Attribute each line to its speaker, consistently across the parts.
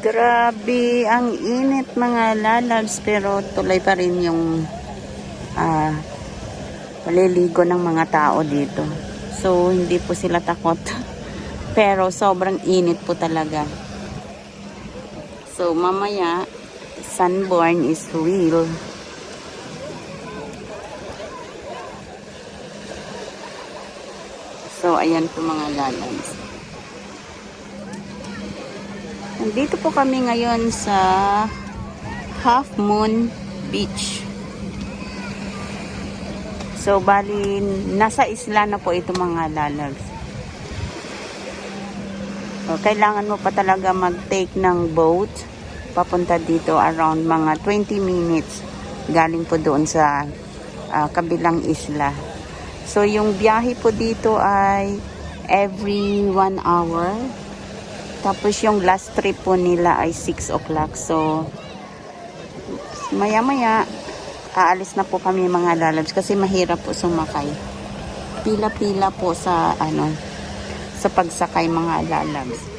Speaker 1: Grabe, ang init mga lalabs pero tuloy pa rin yung ah paliligo ng mga tao dito. So, hindi po sila takot. pero sobrang init po talaga. So, mamaya, sunburn is real. So, ayan po mga lalabs. Nandito po kami ngayon sa Half Moon Beach. So, bali, nasa isla na po ito mga lalabs. So, kailangan mo pa talaga mag-take ng boat papunta dito around mga 20 minutes galing po doon sa ah, kabilang isla. So, yung biyahe po dito ay every one hour. Tapos, yung last trip po nila ay 6 o'clock. So, maya-maya, aalis na po kami mga lalabs kasi mahirap po sumakay. Pila-pila po sa, ano, sa pagsakay mga lalabs.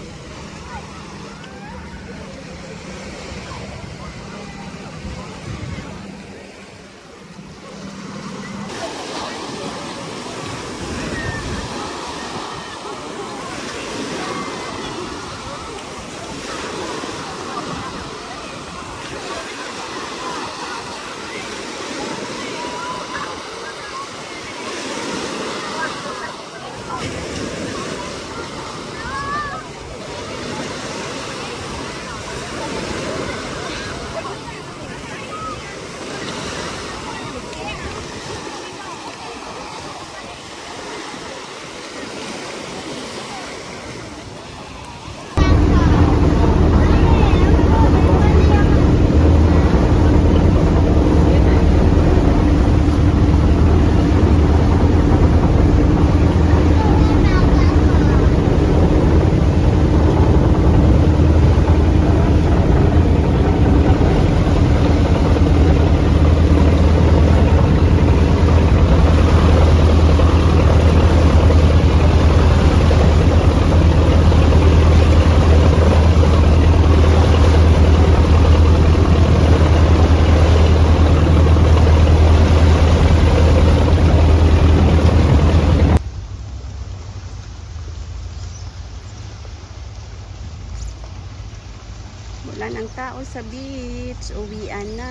Speaker 1: Wala ng tao sa beach. Uwian na.